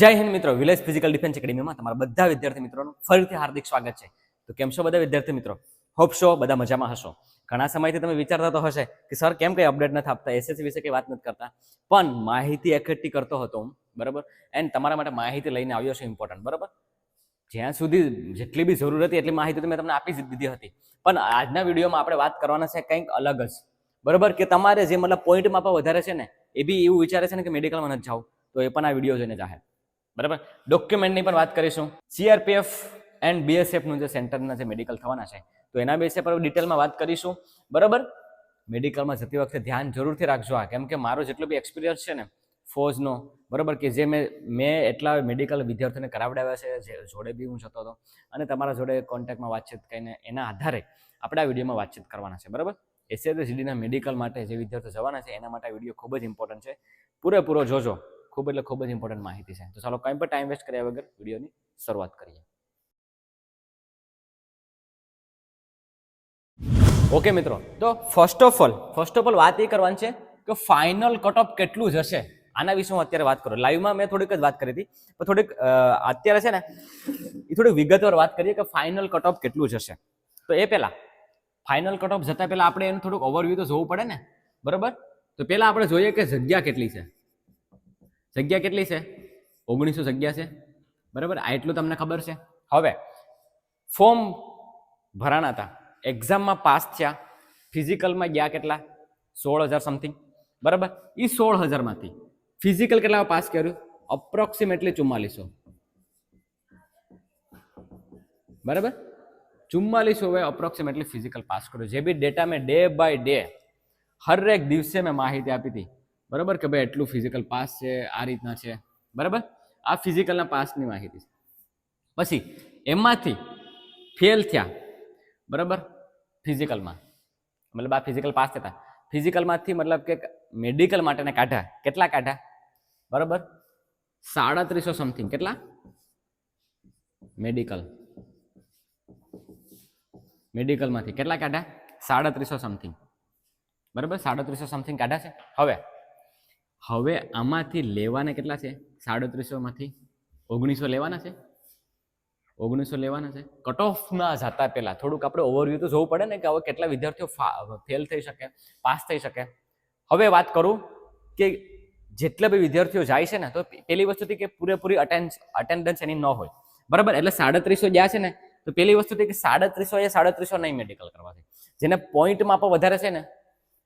જય હિન્દ મિત્રો, village physical defence એકેડમીમાં તમારા બધા વિદ્યાર્થી મિત્રોનું ફરીથી હાર્દિક સ્વાગત છે. તો કેમ છો બધા વિદ્યાર્થી મિત્રો? હોપ છો, બધા મજામાં હશો? ઘણા સમયથી તમે વિચારતા તો હશે કે, સર, કેમ કંઈ અપડેટ નથી આપતા? એસએસસી વિશે કંઈ વાત નથી કરતા? પણ માહિતી એકઠી કરતો હતો હું, બરાબર? એન્ડ તમારા માટે માહિતી લઈને આવ્યો છે ઇમ્પોર્ટન્ટ બરાબર? જ્યાં સુધી જેટલી બી જરૂર હતી એટલી માહિતી મેં તમને આપી જ દીધી હતી. પણ આજના વિડીયોમાં આપણે વાત કરવાના છે કંઈક અલગ જ. બરાબર? કે તમારે જે મતલબ પોઈન્ટમાં પણ વધારે છે ને, એ બી એવું વિચારે છે ને કે મેડિકલમાં નથી જાવ તો એ પણ આ વીડિયો જોઈને જાહે બરાબર? ડોક્યુમેન્ટની પણ વાત કરીશું. સીઆરપીએફ એન્ડ બીએસએફનું જે સેન્ટરના જે મેડિકલ થવાના છે, તો એના બેસે પર ડિટેલમાં વાત કરીશું. બરાબર? મેડિકલમાં જતી વખતે ધ્યાન જરૂરથી રાખજો આ. કેમ કે મારો જેટલો બી એક્સપિરિયન્સ છે ને, ફોજનો, બરાબર, કે જે મેં મેં એટલા મેડિકલ વિદ્યાર્થીઓને કરાવડાવ્યા છે જોડે બી હું જતો હતો, અને તમારા જોડે કોન્ટેક્ટમાં વાતચીત કરીને એના આધારે આપણે આ વિડીયોમાં વાતચીત કરવાના છે, બરાબર? એસએસસીડીના મેડિકલ માટે જે વિદ્યાર્થીઓ જવાના છે, એના માટે આ વીડિયો ખૂબ જ ઇમ્પોર્ટન્ટ છે. પૂરેપૂરો જોજો. ખૂબ એટલે ખૂબ જ ઇમ્પોર્ટન્ટ માહિતી છે. તો ચાલો કંઈ પણ ટાઈમ વેસ્ટ કર્યા વગર વિડીયોની શરૂઆત કરીએ. ઓકે મિત્રો. તો first of all first of all વાત એ કરવાની છે કે ફાઇનલ કટ ઓફ કેટલું જશે આના વિશે હું અત્યારે વાત કરું. લાઈવમાં મેં થોડીક જ વાત કરી હતી. પણ થોડીક અત્યારે છે ને, એ થોડીક વિગતવાર વાત કરીએ કે ફાઇનલ કટ ઓફ કેટલું જશે તો એ પહેલાં ફાઇનલ કટ ઓફ જતાં પહેલાં આપણે એનું થોડુંક ઓવરવ્યૂ તો જોવું પડે ને? બરાબર? તો પહેલાં આપણે જોઈએ કે જગ્યા કેટલી છે. જગ્યા કેટલી છે? ઓગણીસો જગ્યા છે. બરાબર? આ એટલું તમને ખબર છે? હવે ફોર્મ ભરાણા હતા. એક્ઝામમાં પાસ થયા. ફિઝિકલમાં ગયા કેટલા? સોળ હજાર સમથિંગ બરાબર? એ સોળ હજારમાંથી ફિઝિકલ કેટલા પાસ કર્યું? અપ્રોક્સિમેટલી ચુમ્માલીસો. બરાબર? ચુમ્માલીસો હવે અપ્રોક્સિમેટલી ફિઝિકલ પાસ કર્યું. જે બી ડેટા મેં ડે બાય ડે હરેક દિવસે મેં માહિતી આપી હતી. બરાબર કે ભાઈ એટલું ફિઝિકલ પાસ છે, આ રીતના છે. બરાબર? આ ફિઝિકલના પાસની માહિતી છે. પછી, એમાંથી ફેલ થયા. બરાબર? ફિઝિકલમાં મતલબ આ ફિઝિકલ પાસ થતા. ફિઝિકલમાંથી મતલબ કે મેડિકલ માટેને કાઢ્યા કેટલા કાઢ્યા બરાબર? સાડત્રીસો સમથિંગ કેટલા? મેડિકલ મેડિકલમાંથી કેટલા કાઢ્યા સાડત્રીસો સમથિંગ બરાબર? સાડત્રીસો સમથિંગ કાઢ્યા છે. હવે હવે આમાંથી લેવાના કેટલા છે? સાડત્રીસોમાંથી? ઓગણીસો લેવાના છે? ઓગણીસો લેવાના છે? કટ ઓફમાં જતા પહેલાં થોડુંક આપણે ઓવરવ્યૂ તો જોવું પડે ને કે હવે કેટલા વિદ્યાર્થીઓ ફેલ થઈ શકે, પાસ થઈ શકે. હવે વાત કરું કે જેટલા બી વિદ્યાર્થીઓ જાય છે ને, તો પેલી વસ્તુથી કે પૂરેપૂરી અટેન્ડ અટેન્ડન્સ એની ન હોય. બરાબર? એટલે સાડત્રીસો જ્યાં છે ને, તો પેલી વસ્તુથી કે સાડત્રીસો એ સાડત્રીસો નહીં મેડિકલ કરવાથી જેને પોઈન્ટમાં પણ વધારે છે ને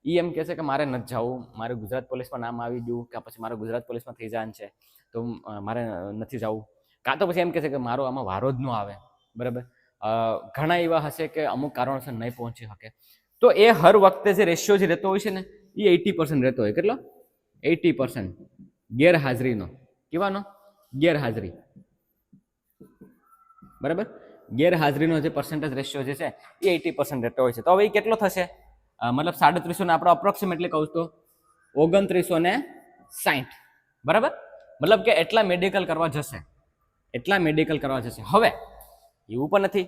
એ એમ કહે છે કે મારે નથી જવું, મારે ગુજરાત પોલીસમાં નામ આવી ગયું કે પછી મારે ગુજરાત પોલીસમાં થઈ જવાનું છે, તો મારે નથી જવું. કાં તો પછી એમ કહે છે કે મારો આમાં વારો જ ન આવે, બરાબર? ઘણા એવા હશે કે અમુક કારણોસર નહીં પહોંચી શકે. તો એ હર વખતે જે રેશિયો જે રહેતો હોય છે ને એ એટી પર્સન્ટ રહેતો હોય. કેટલો? Eighty percent. ગેરહાજરીનો. કેવાનો? ગેરહાજરી. બરાબર? ગેરહાજરીનો જે પર્સન્ટેજ રેશિયો જે છે એ એટી પર્સન્ટ રહેતો હોય છે. તો હવે એ કેટલો થશે? મતલબ સાડત્રીસો ને આપણે અપ્રોક્સિમેટલી કહું તો ઓગણત્રીસો ને સાઠ બરાબર? મતલબ કે એટલા મેડિકલ કરવા જશે. એટલા મેડિકલ કરવા જશે. હવે, એવું પણ નથી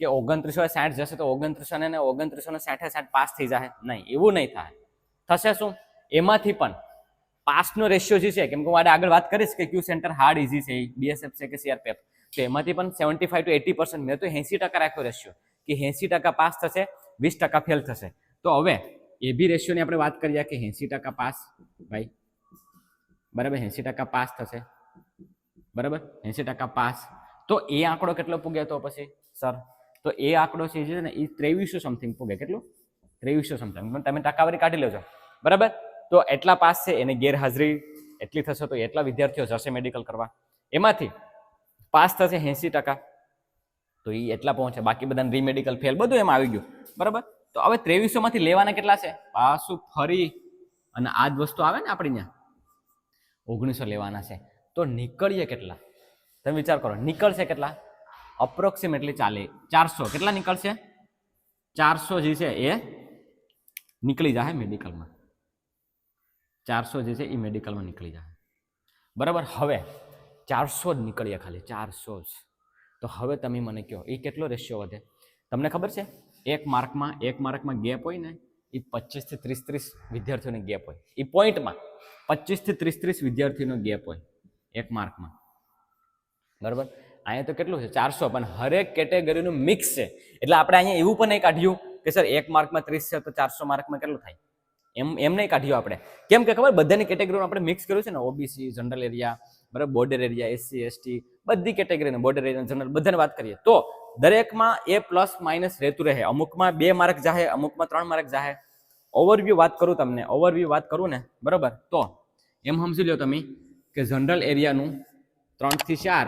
કે ઓગણત્રીસો સાઠ જશે તો ઓગણત્રીસો ને ઓગણત્રીસો ને સાઠે સાઠ પાસ થઈ જાય નહીં, એવું નહીં થાય. થશે શું? એમાંથી પણ પાસનો રેશિયો જે છે, કેમ કે હું આગળ વાત કરીશ કે ક્યુ સેન્ટર હાર્ડ ઇઝી છે બીએસએફ છે કે સીઆરપીએફ તો એમાંથી પણ seventy five to eighty percent મેં તો એંસી ટકા રાખ્યો રેશિયો કે એંસી ટકા પાસ થશે, વીસ ટકા ફેલ થશે. તો હવે એ બી રેશિયોની આપણે વાત કરીએ કે એંસી ટકા પાસ, ભાઈ. બરાબર? એંસી ટકા પાસ થશે. બરાબર? એંસી ટકા પાસ. તો એ આંકડો કેટલો પૂગે તો પછી? સર, તો એ આંકડો છે જે ને, એ ત્રેવીસો સમથિંગ પૂગે. કેટલું? ત્રેવીસો સમથિંગ પણ તમે ટકાવારી કાઢી લેજો. બરાબર? તો એટલા પાસ છે, એને ગેરહાજરી એટલી થશે તો એટલા વિદ્યાર્થીઓ જશે મેડિકલ કરવા. એમાંથી પાસ થશે એંસી ટકા. તો એ એટલા પહોંચે. બાકી બધાને રીમેડિકલ ફેલ બધું એમાં આવી ગયું. બરાબર? તો હવે ત્રેવીસો માંથી લેવાના કેટલા છે? પાછું ફરી અને આ જ વસ્તુ આવે ને આપણી ત્યાં. ઓગણીસો લેવાના છે. તો નીકળીએ કેટલા? તમે વિચાર કરો, નીકળશે કેટલા? અપ્રોક્સિમેટલી ચાલે, ચારસો. કેટલા નીકળશે? ચારસો જે છે એ નીકળી જાય મેડિકલમાં. ચારસો જે છે એ મેડિકલમાં નીકળી જાય બરાબર? હવે ચારસો જ નીકળીએ ખાલી, ચારસો જ. તો હવે તમે મને કહો, એ કેટલો રેશિયો વધે? તમને ખબર છે? એક માર્કમાં એક માર્કમાં ગેપ હોય ને એ પચીસથી ત્રીસ ત્રીસ વિદ્યાર્થીઓને ગેપ હોય. એ પોઈન્ટમાં પચીસથી ત્રીસ ત્રીસ વિદ્યાર્થીનો ગેપ હોય એક માર્કમાં. બરાબર? અહીંયા તો કેટલું છે? ચારસો. પણ હરેક કેટેગરીનું મિક્સ છે. એટલે આપણે અહીંયા એવું પણ નહીં કાઢ્યું કે સર, એક માર્કમાં ત્રીસ છે તો ચારસો માર્કમાં કેટલું થાય? એમ એમ નહીં કાઢ્યું આપણે. કેમ કે ખબર, બધાની કેટેગરીનું આપણે મિક્સ કર્યું છે ને? ઓબીસી, જનરલ એરિયા, બરાબર? બોર્ડર એરિયા, એસસી, એસટી, બધી કેટેગરીને બોર્ડર એરિયા, જનરલ બધાને વાત કરીએ. તો દરેકમાં એ પ્લસ માઇનસ રહેતું રહે. અમુકમાં બે માર્ક જાહે, અમુકમાં ત્રણ માર્ક જાહે. ઓવરવ્યૂ વાત કરું તમને. ઓવરવ્યૂ વાત કરું ને? બરાબર? તો, એમ સમજી લો તમે કે જનરલ એરિયાનું ત્રણથી ચાર.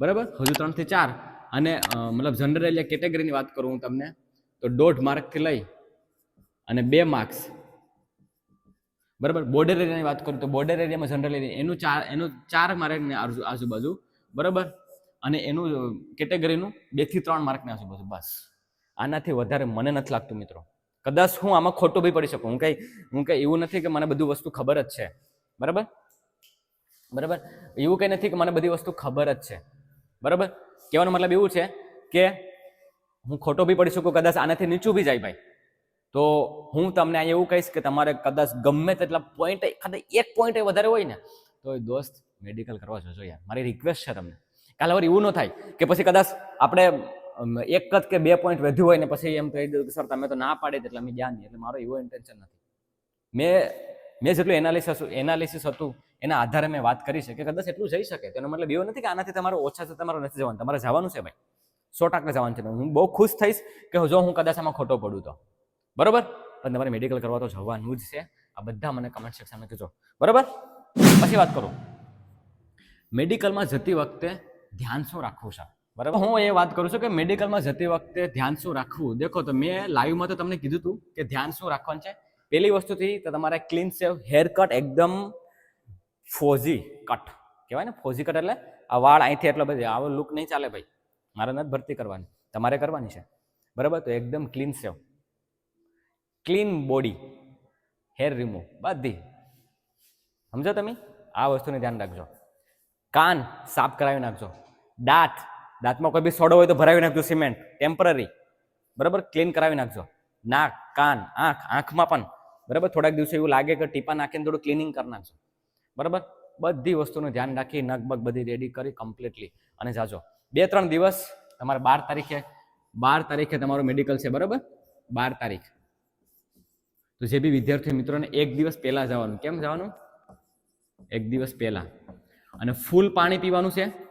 બરાબર? હજુ ત્રણથી ચાર. અને મતલબ જનરલ એરિયા કેટેગરીની વાત કરું હું તમને, તો દોઢ માર્કથી લઈ અને બે માર્ક્સ બરાબર? બોર્ડર એરિયાની વાત કરું તો બોર્ડર એરિયામાં જનરલ એરિયા એનું ચાર એનું ચાર માર્ક આજુ, આજુબાજુ. બરાબર? અને એનું કેટેગરીનું બેથી ત્રણ માર્કની આજુબાજુ, બસ. આનાથી વધારે મને નથી લાગતું, મિત્રો. કદાચ હું આમાં ખોટું બી પડી શકું. હું કંઈ હું કંઈ એવું નથી કે મને બધું વસ્તુ ખબર જ છે. બરાબર? બરાબર? એવું કંઈ નથી કે મને બધી વસ્તુ ખબર જ છે. બરાબર? કહેવાનો મતલબ એવું છે કે હું ખોટો બી પડી શકું, કદાચ આનાથી નીચું બી જાય ભાઈ. તો હું તમને અહીંયા એવું કહીશ કે તમારે કદાચ ગમે તેટલા પોઈન્ટ ખાલી એક પોઈન્ટ વધારે હોય ને, તો દોસ્ત મેડિકલ કરવા જજો યાર. મારી રિક્વેસ્ટ છે તમને. કાલે વાર એવું ન થાય, કે પછી કદાચ આપણે એક જ કે બે પોઈન્ટ વધ્યું હોય ને પછી એમ કહી દઉં કે સર, તમે તો ના પાડે એટલે અમે ગયા નહીં. એટલે મારો એવો ઇન્ટેન્શન નથી. મેં મેં જેટલું એનાલિસિસ એનાલિસિસ હતું, એના આધારે મેં વાત કરી છે કે કદાચ એટલું જઈ શકે. તેનો મતલબ એવો નથી કે આનાથી તમારો ઓછા છે, તમારે નથી જવાનું. તમારે જવાનું છે ભાઈ. સો ટકા જવાનું છે. હું બહુ ખુશ થઈશ કે જો હું કદાચ આમાં ખોટો પડું તો. બરોબર? પણ તમારે મેડિકલ કરવા તો જવાનું જ છે. આ બધા મને કમેન્ટ સેક્શનમાં કહેજો. બરોબર? પછી વાત કરું. મેડિકલમાં જતી વખતે ધ્યાન શું રાખવું છે બરાબર? હું એ વાત કરું છું કે મેડિકલમાં જતી વખતે ધ્યાન શું રાખવું. દેખો તો મેં લાઈવમાં તો તમને કીધું હતું કે ધ્યાન શું રાખવાનું છે. પહેલી વસ્તુથી તો તમારે ક્લીન સેવ હેર કટ એકદમ ફોઝી કટ. કહેવાય ને? ફોઝી કટ એટલે આ વાળ અહીંથી એટલો બધો, આવો લુક નહીં ચાલે ભાઈ. મારે નથી ભરતી કરવાની. તમારે કરવાની છે. બરાબર? તો એકદમ clean shave clean body hair remove બધી. સમજો તમે? આ વસ્તુને ધ્યાન રાખજો. કાન સાફ કરાવી નાખજો. દાંત. દાંતમાં કોઈ બી સોડો હોય તો ભરાવી નાખજો સિમેન્ટ. ટેમ્પરરી બરાબર? ક્લીન કરાવી નાખજો. નાક, કાન, આંખ, આંખમાં પણ. બરાબર? થોડાક દિવસો એવું લાગે કે ટીપા નાખીને થોડું ક્લિનિંગ કરી નાખજો. બરાબર? બધી વસ્તુનું ધ્યાન રાખી નખ બગ બધી રેડી કરી કમ્પ્લીટલી અને જાજો. બે, ત્રણ દિવસ તમારે બાર તારીખે બાર તારીખે તમારું મેડિકલ છે, બરાબર? બાર તારીખ. તો જે બી વિદ્યાર્થી મિત્રોને એક દિવસ પહેલાં જવાનું. કેમ જવાનું? એક દિવસ પહેલાં. અને ફૂલ પાણી પીવાનું છે.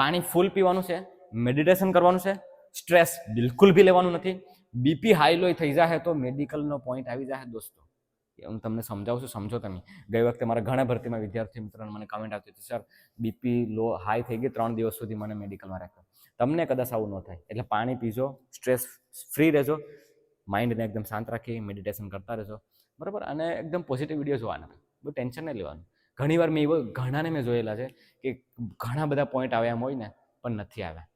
પાણી ફૂલ પીવાનું છે મેડિટેશન કરવાનું છે સ્ટ્રેસ બિલકુલ બી લેવાનું નથી. બીપી હાઈ લોય થઈ જાય તો મેડિકલનો પોઈન્ટ આવી જાય દોસ્તો. હું તમને સમજાવું છું, સમજો તમે. ગઈ વખતે મારા ઘણા ભરતીમાં વિદ્યાર્થી મિત્રોને મને કમેન્ટ આવતી હતી, સર બીપી લો હાઈ થઈ ગઈ ત્રણ દિવસ સુધી મને મેડિકલમાં રાખ્યો. તમને કદાચ આવું ન થાય. એટલે પાણી પીજો સ્ટ્રેસ ફ્રી રહેજો માઇન્ડને એકદમ શાંત રાખી મેડિટેશન કરતા રહેજો. બરાબર? અને એકદમ પોઝિટિવ વીડિયો જોવાના. બહુ ટેન્શન નહીં લેવાનું. ઘણીવાર મેં એવો ઘણાને મેં જોયેલા છે કે ઘણા બધા પોઈન્ટ આવ્યા એમ હોય ને, પણ નથી આવ્યા.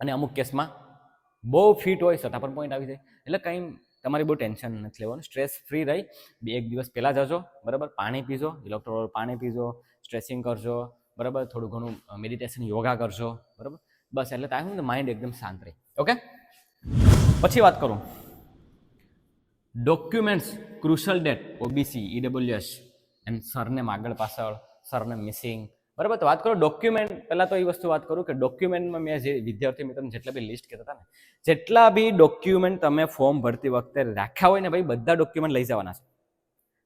અને અમુક કેસમાં બહુ ફિટ હોય છતાં પણ પોઈન્ટ આવી જાય. એટલે કંઈ તમારે બહુ ટેન્શન નથી લેવાનું. સ્ટ્રેસ ફ્રી રહી. બે એક દિવસ પહેલાં જજો, બરાબર? પાણી પીજો ઇલેક્ટ્રોલ પાણી પીજો સ્ટ્રેસિંગ કરજો, બરાબર? થોડું ઘણું મેડિટેશન યોગા કરજો, બરાબર? બસ એટલે ત્યાં માઇન્ડ એકદમ શાંત રહે. ઓકે પછી વાત કરું. Documents crucial date OBC EWS and surname આગળ પાછળ સરનેમ મિસિંગ બરાબર? તો વાત કરો ડોક્યુમેન્ટ પહેલાં તો એ વસ્તુ વાત કરું કે ડોક્યુમેન્ટમાં મેં જે વિદ્યાર્થી મિત્રોને જેટલા બી લિસ્ટ કહેતા હતા ને, જેટલા બી ડોક્યુમેન્ટ તમે ફોર્મ ભરતી વખતે રાખ્યા હોય ને ભાઈ, બધા ડોક્યુમેન્ટ લઈ જવાના છે.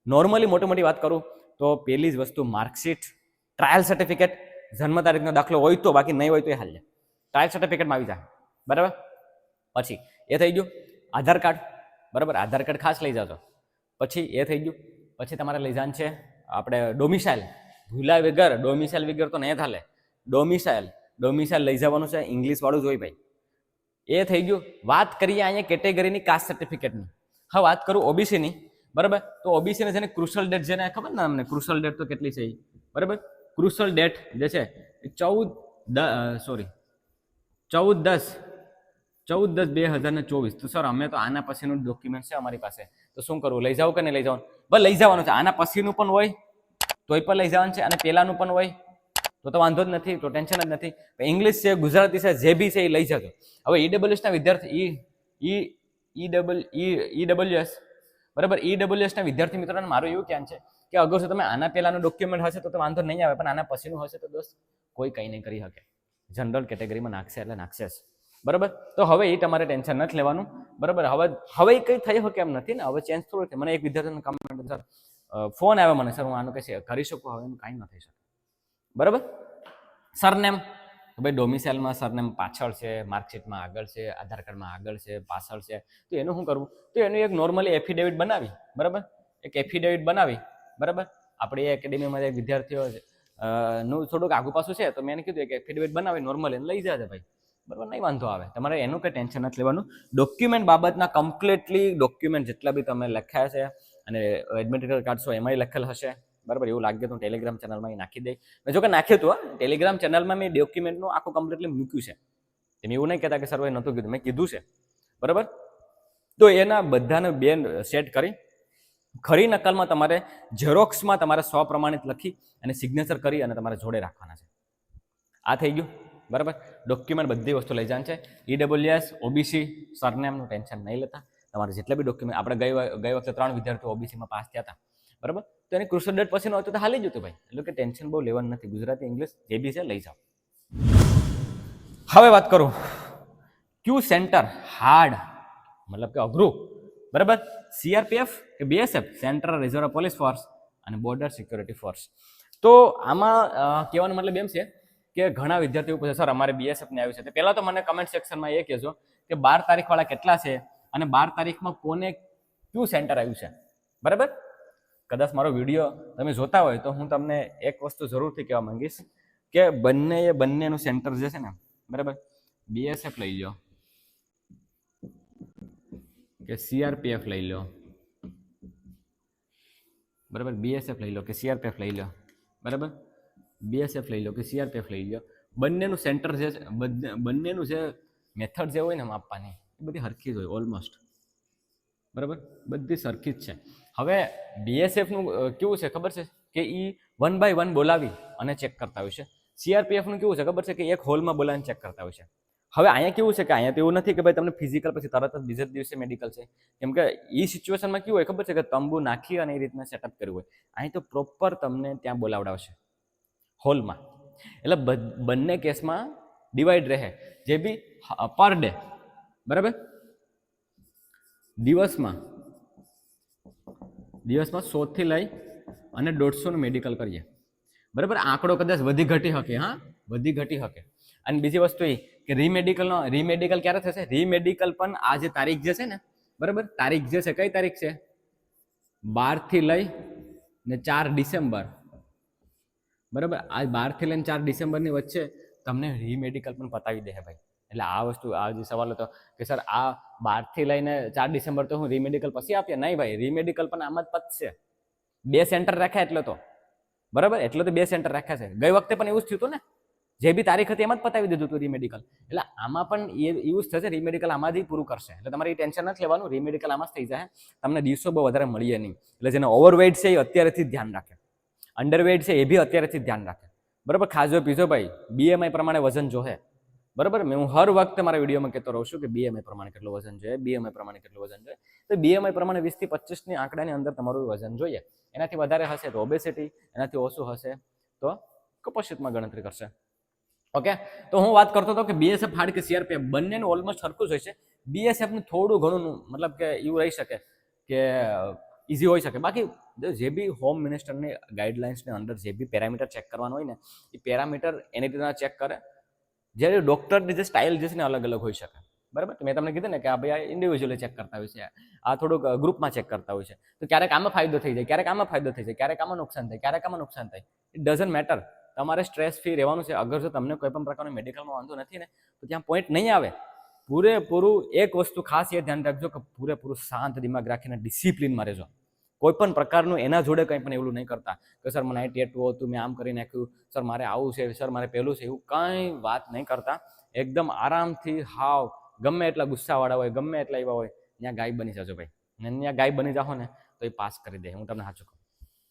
નોર્મલી મોટી મોટી વાત કરું તો પહેલી જ વસ્તુ માર્કશીટ ટ્રાયલ સર્ટિફિકેટ જન્મ તારીખનો દાખલો હોય તો, બાકી નહીં હોય તો એ હાલ ટ્રાયલ સર્ટિફિકેટમાં આવી જાય બરાબર? પછી, એ થઈ ગયું. આધાર કાર્ડ. બરાબર? આધાર કાર્ડ ખાસ લઈ જાજો. પછી, એ થઈ ગયું. પછી તમારે લઈ જવાનું છે આપણે ડોમિસાઇલ ભૂલા વગર ડોમિસાઇલ વગર તો નહીં થાલે. ડોમિસાઇલ ડોમિસાઇલ લઈ જવાનું છે. ઇંગ્લિશવાળું જોઈ ભાઈ. એ થઈ ગયું. વાત કરીએ અહીંયા કેટેગરીની કાસ્ટ સર્ટિફિકેટની હા, વાત કરું ઓબીસીની બરાબર? તો ઓબીસીને છે ને ક્રુશલ ડેટ છે ને ખબર ને અમને? ક્રુશલ ડેટ તો કેટલી છે? બરાબર? ક્રુશલ ડેટ જે છે ચૌદ સોરી ચૌદ દસ. ચૌદ દસ બે હજાર ને ચોવીસ. તો સર અમે તો આના પછીનું ડોક્યુમેન્ટ છે અમારી પાસે. તો શું કરવું? લઈ જાઓ કે નહીં લઈ જવાનું બસ લઈ જવાનું છે. આના પછીનું પણ હોય, તોય પણ લઈ જવાનું છે અને પહેલાંનું પણ હોય, તો તો વાંધો જ નથી, તો ટેન્શન જ નથી. ઇંગ્લિશ છે, ગુજરાતી છે, જે બી છે, એ લઈ જજો. હવે ઈડબ્લ્યુએસના વિદ્યાર્થી ઈ ઈ ઈ ડબલ ઈ ઈ ડબલ્યુએસ બરાબર? ઈ ડબલ્યુએસના વિદ્યાર્થી મિત્રોને મારું એવું કહેવાનું છે કે અગર જો તમે આના પહેલાંનું ડોક્યુમેન્ટ હશે, તો તો વાંધો નહીં આવે, પણ આના પછીનું હશે, તો દોસ્ત કોઈ કંઈ નહીં કરી શકે. જનરલ કેટેગરીમાં નાખશે એટલે નાખશે જ. બરાબર? તો હવે એ તમારે ટેન્શન નથી લેવાનું. બરાબર? હવે હવે કંઈ થઈ કેમ નથી ને? હવે ચેન્જ થોડું છે મને એક વિદ્યાર્થીનો કમેન્ટ સર ફોન આવ્યો મને. સર હું આનું કંઈ કરી શકું? હવે એનું કાંઈ ન થઈ શકે. બરાબર? સરનેમ ભાઈ ડોમિસાઇલમાં સરનેમ પાછળ છે, માર્કશીટમાં આગળ છે, આધાર કાર્ડમાં આગળ છે, પાછળ છે. તો એનું શું કરવું તો એનું એક નોર્મલી એફિડેવિટ બનાવી. બરાબર? એક એફિડેવિટ બનાવી. બરાબર? આપણી એકેડેમીમાં જે વિદ્યાર્થીઓ નું થોડુંક આગુ પાછું છે, તો મેં કીધું, એક એફિડેવિટ બનાવી નોર્મલ એને લઈ જાય ભાઈ. બરાબર, નહીં, વાંધો આવે. તમારે એનું કંઈ ટેન્શન નથી લેવાનું. ડોક્યુમેન્ટ બાબતના કમ્પ્લીટલી ડોક્યુમેન્ટ જેટલા બી તમે લખ્યા છે અને એડમિટ કાર્ડ એમાંય લખેલ હશે. બરાબર, એવું લાગે તો ટેલિગ્રામ ચેનલમાં એ નાખી દઈ મેં જો કે નાખ્યું હતું ટેલિગ્રામ ચેનલમાં મેં ડોક્યુમેન્ટનું આખું કમ્પ્લીટલી મૂક્યું છે. એમ એવું નહીં કહેતા કે સર એ નહોતું કીધું. મેં કીધું છે. બરાબર? તો એના બધાને બે સેટ કરી. ખરી નકલમાં તમારે ઝેરોક્સમાં તમારે સ્વપ્રમાણિત લખી અને સિગ્નેચર કરી અને તમારે જોડે રાખવાના છે. આ થઈ ગયું. બરાબર? ડોક્યુમેન્ટ બધી વસ્તુ લઈ જવાનું છે. ઈડબ્લ્યુએસ ઓબીસી સરનેમનું ટેન્શન નહીં લેતા. તમારે જેટલા બી ડોક્યુમેન્ટ આપણે ગઈ ગઈ વખતે ત્રણ વિદ્યાર્થીઓ ઓબીસીમાં પાસ થયા હતા. બરાબર? તો એની ડેટ ન હતું તો હાલી જ હતું ભાઈ. એટલે કે ટેન્શન બહુ લેવાનું નથી. ગુજરાતી, ઇંગ્લિશ જે બી છે લઈ જાઓ. હવે વાત કરું. ક્યુ સેન્ટર હાર્ડ મતલબ કે અઘરું. બરાબર? સીઆરપીએફ કે BSF central reserve police force અને બોર્ડર સિક્યોરિટી ફોર્સ તો આમાં કહેવાનો મતલબ એમ છે કે ઘણા વિદ્યાર્થીઓ પૂછે, સર, અમારે બીએસએફને આવ્યું છે. તો પહેલાં તો મને કમેન્ટ સેક્શનમાં એ કહેજો કે બાર તારીખવાળા કેટલા છે અને બાર તારીખમાં કોને કયું સેન્ટર આવ્યું છે. બરાબર? કદાચ મારો વીડિયો તમે જોતા હોય તો હું તમને એક વસ્તુ જરૂરથી કહેવા માંગીશ કે બંને એ બંનેનું સેન્ટર જે છે ને, બરાબર? બીએસએફ લઈ લો કે સીઆરપીએફ લઈ લો બરાબર? બીએસએફ લઈ લો કે સીઆરપીએફ લઈ લો બરાબર? બીએસએફ લઈ લો કે સીઆરપીએફ લઈ લો બંનેનું સેન્ટર જે બંનેનું જે મેથડ જે હોય ને માપવાની એ બધી હરખી જ હોય ઓલમોસ્ટ બરાબર? બધી સરખી જ છે. હવે બીએસએફનું કેવું છે ખબર છે? કે એ વન બાય વન બોલાવી અને ચેક કરતા હોય છે. સીઆરપીએફનું કેવું છે ખબર છે? કે એક હોલમાં બોલાવીને ચેક કરતા હોય છે. હવે અહીંયા કેવું છે કે અહીંયા તો એવું નથી કે ભાઈ તમને ફિઝિકલ પછી તરત જ બીજા દિવસે મેડિકલ છે. કેમ કે એ સિચ્યુએશનમાં કેવું હોય ખબર છે કે તંબુ નાખી અને એ રીતના સેટઅપ કર્યું હોય. અહીં તો પ્રોપર તમને ત્યાં બોલાવડાવશે. હોલમાં. એટલે બંને કેસમાં ડિવાઈડ રહે. જે બી પર ડે બરાબર? દિવસમાં દિવસમાં સોથી લઈ અને દોઢસોનું મેડિકલ કરીએ. બરાબર? આંકડો કદાચ વધી ઘટી શકે, હા? વધી ઘટી શકે. અને બીજી વસ્તુ એ કે રીમેડિકલનો રીમેડિકલ ક્યારે થશે? રીમેડિકલ પણ આ જે તારીખ જે છે ને, બરાબર? તારીખ જે છે, કઈ તારીખ છે? બારથી લઈ ને ચાર ડિસેમ્બર. બરાબર? આ બારથી લઈને ચાર ડિસેમ્બરની વચ્ચે તમને રીમેડિકલ પણ પતાવી દે ભાઈ. એટલે આ વસ્તુ, આ જે સવાલ હતો કે સર, આ બારથી લઈને ચાર ડિસેમ્બર તો હું રીમેડિકલ પછી આપીએ? નહીં ભાઈ રીમેડિકલ પણ આમાં જ પતશે. બે સેન્ટર રાખ્યા એટલે તો. બરાબર? એટલે તો બે સેન્ટર રાખ્યા છે. ગઈ વખતે પણ એવું જ થયું હતું ને? જે બી તારીખ હતી એમાં જ પતાવી દીધું હતું રીમેડિકલ એટલે આમાં પણ એ જ થશે રીમેડિકલ આમાંથી પૂરું કરશે. એટલે તમારે એ ટેન્શન નથી લેવાનું રીમેડિકલ આમાં જ થઈ જાય તમને દિવસો બહુ વધારે મળીએ નહીં. એટલે જેને ઓવરવેઇટ છે એ અત્યારેથી ધ્યાન રાખે. અંડરવેઇટ છે એ બી અત્યારેથી ધ્યાન રાખે. બરાબર? ખાજો પીજો ભાઈ. બીએમઆઈ પ્રમાણે વજન જોહે. બરાબર? મેં હું હર વખતે મારા વિડીયોમાં કહેતો રહું છું કે બીએમઆઈ પ્રમાણે કેટલું વજન જોઈએ બીએમઆઈ પ્રમાણે કેટલું વજન જોઈએ તો બીએમઆઈ પ્રમાણે વીસથી પચીસની આંકડાની અંદર તમારું વજન જોઈએ. એનાથી વધારે હશે તો ઓબેસિટી એનાથી ઓછું હશે તો કપોષિતમાં ગણતરી કરશે. ઓકે? તો હું વાત કરતો હતો કે બીએસએફ હાર્ડ કે સીઆરપીએફ બંનેનું ઓલમોસ્ટ સરખું જ હોય છે. બીએસએફનું થોડું ઘણું, મતલબ કે એવું રહી શકે કે ઇઝી હોઈ શકે. બાકી જે બી હોમ મિનિસ્ટરની ગાઈડલાઇન્સની અંદર જે બી પેરામીટર ચેક કરવાનું હોય ને, એ પેરામીટર એની રીતના ચેક કરે. જ્યારે ડૉક્ટરની જે સ્ટાઇલ જે છે ને અલગ અલગ હોઈ શકે. બરાબર? મેં તમને કીધું ને કે આ ભાઈ આ ઇન્ડિવિજ્યુઅલી ચેક કરતા હોય છે. આ થોડુંક ગ્રુપમાં ચેક કરતા હોય છે. તો ક્યારેક આમાં ફાયદો થઈ જાય, ક્યારેક આમાં ફાયદો થઈ જાય, ક્યારેક આમાં નુકસાન થાય, ક્યારેક આમાં નુકસાન થાય. ઇટ ડઝન્ટ મેટર તમારે સ્ટ્રેસ ફ્રી રહેવાનું છે. અગર જો તમને કોઈ પણ પ્રકારનો મેડિકલમાં વાંધો નથી ને, તો ત્યાં પોઈન્ટ નહીં આવે. પૂરેપૂરું એક વસ્તુ ખાસ એ ધ્યાન રાખજો કે પૂરેપૂરું શાંત દિમાગ રાખીને ડિસિપ્લિનમાં રહેજો. કોઈ પણ પ્રકારનું એના જોડે કંઈ પણ એવું નહીં કરતા કે સર, મને એટલું હતું, મેં આમ કરી નાખ્યું. સર, મારે આવું છે, સર, મારે પહેલું છે, એવું કંઈ વાત નહીં કરતા. એકદમ આરામથી હાવ, ગમે એટલા ગુસ્સાવાળા હોય, ગમે એટલા એવા હોય, ત્યાં ગાય બની જજો ભાઈ. ને ત્યાં ગાય બની જાઓ ને તો એ પાસ કરી દે, હું તમને સાચું કહું.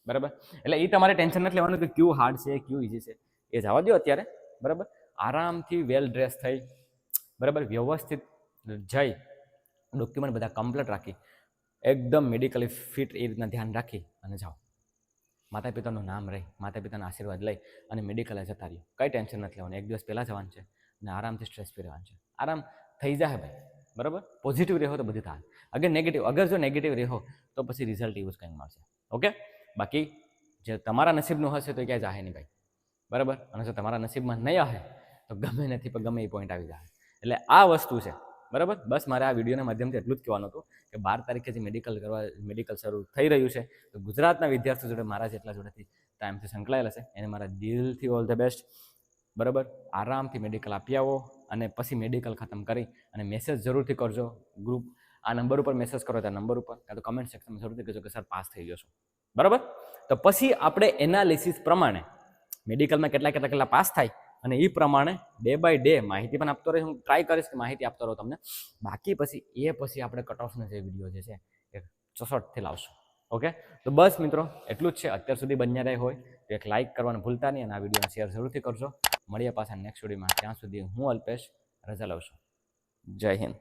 બરાબર? એટલે એ તમારે ટેન્શન નથી લેવાનું કે કયું હાર્ડ છે, કયું ઇઝી છે. એ જવા દો અત્યારે. બરાબર? આરામથી વેલ ડ્રેસ થઈ, બરાબર? વ્યવસ્થિત જઈ, ડોક્યુમેન્ટ બધા કમ્પ્લીટ રાખી એકદમ મેડિકલી ફિટ એ રીતના ધ્યાન રાખી અને જાઓ. માતા પિતાનું નામ રહી માતા પિતાના આશીર્વાદ લઈ અને મેડિકલે જતા રહ્યો. કંઈ ટેન્શન નથી લેવાનું, એક દિવસ પહેલાં જવાનું છે અને આરામથી સ્ટ્રેસ ફ્રી રહેવાનું છે. આરામ થઈ જાય ભાઈ, બરાબર? પોઝિટિવ રહો તો બધું થાય. અગર નેગેટિવ અગર જો નેગેટિવ રહો તો પછી રિઝલ્ટ એવું જ કંઈક મળશે. ઓકે બાકી જે તમારા નસીબનું હશે તો ક્યાંય જાહે નહીં ભાઈ. બરાબર? અને જો તમારા નસીબમાં નહીં આવે તો ગમે નથી, પણ ગમે એ પોઈન્ટ આવી જાય એટલે આ વસ્તુ છે. બરાબર? બસ મારે આ વિડીયોના માધ્યમથી એટલું જ કહેવાનું હતું કે બાર તારીખે જે મેડિકલ કરવા મેડિકલ શરૂ થઈ રહ્યું છે, તો ગુજરાતના વિદ્યાર્થીઓ જોડે, મારા જેટલા જોડેથી ટાઈમથી સંકળાયેલા છે. એને મારા દિલથી ઓલ ધ બેસ્ટ બરાબર? આરામથી મેડિકલ આપી આવો અને પછી મેડિકલ ખતમ કરી અને મેસેજ જરૂરથી કરજો ગ્રુપ આ નંબર ઉપર મેસેજ કરો ત્યાં નંબર ઉપર કાં તો કમેન્ટ સેક્શનમાં જરૂરથી કહેજો કે સર પાસ થઈ ગયો છું. બરાબર? તો પછી આપણે એનાલિસિસ પ્રમાણે મેડિકલમાં કેટલા કેટલા કેટલા પાસ થાય અને એ પ્રમાણે ડે બાય ડે માહિતી પણ આપતો રહીશ હું ટ્રાય કરીશ કે માહિતી આપતો રહું તમને. બાકી પછી એ પછી આપણે કટ ઓફનો જે વીડિયો જે છે એ ચોસઠથી લાવશું. ઓકે તો બસ મિત્રો, એટલું જ છે. અત્યાર સુધી બન્યા રહે હોય તો એક લાઇક કરવાનું ભૂલતા નહીં અને આ વિડીયોને શેર જરૂરથી કરજો. મળીએ પાછા નેક્સ્ટ વિડીયોમાં ત્યાં સુધી હું અલ્પેશ, રજા લઉં છું. જય હિન્દ.